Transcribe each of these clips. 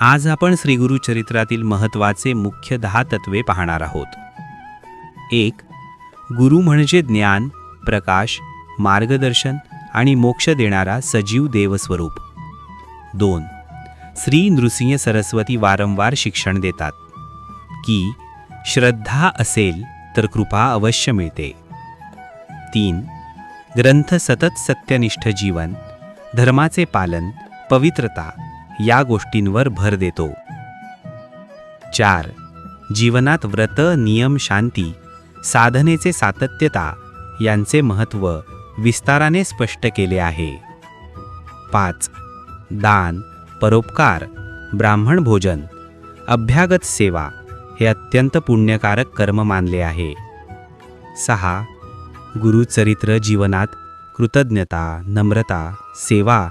आज आपण श्रीगुरुचरित्रातील चरित्रातील महत्त्वाचे मुख्य दहा तत्वे पाहणार आहोत. एक गुरु म्हणजे ज्ञान प्रकाश मार्गदर्शन आणि मोक्ष देणारा सजीव देवस्वरूप. दोन श्री नृसिंह सरस्वती वारंवार शिक्षण देतात. की श्रद्धा असेल तर कृपा अवश्य मिळते. तीन ग्रंथ सतत सत्यनिष्ठ जीवन धर्माचे पालन पवित्रता या गोष्टींवर भर देतो. चार. जीवनात व्रत नियम शांती साधनेचे सातत्यता यांचे महत्त्व विस्ताराने स्पष्ट केले आहे. पाच. दान परोपकार ब्राह्मण भोजन अभ्यागत सेवा हे अत्यंत पुण्यकारक कर्म मानले आहे. सहा. गुरुचरित्र जीवनात कृतज्ञता नम्रता सेवा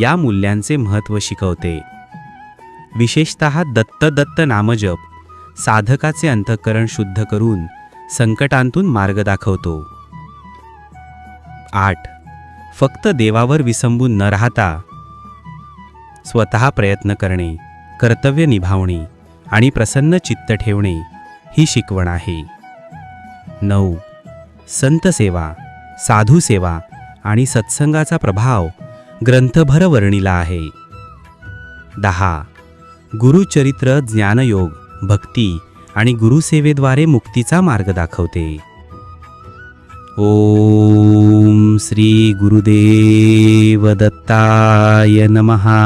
या मूल्यांचे महत्त्व शिकवते. विशेषत दत्त दत्त नामजप साधकाचे अंतःकरण शुद्ध करून संकटांतून मार्ग दाखवतो. आठ. फक्त देवावर विसंबून न राहता स्वतः प्रयत्न करणे कर्तव्य निभावणे आणि प्रसन्न चित्त ठेवणे ही शिकवण आहे. नऊ. संत सेवा आणि सत्संगाचा प्रभाव ग्रंथभर वर्णिला आहे. दहा. गुरुचरित्र ज्ञानयोग भक्ती आणि गुरुसेवेद्वारे मुक्तीचा मार्ग दाखवते. ओम श्री गुरुदेव दत्ताय नमहा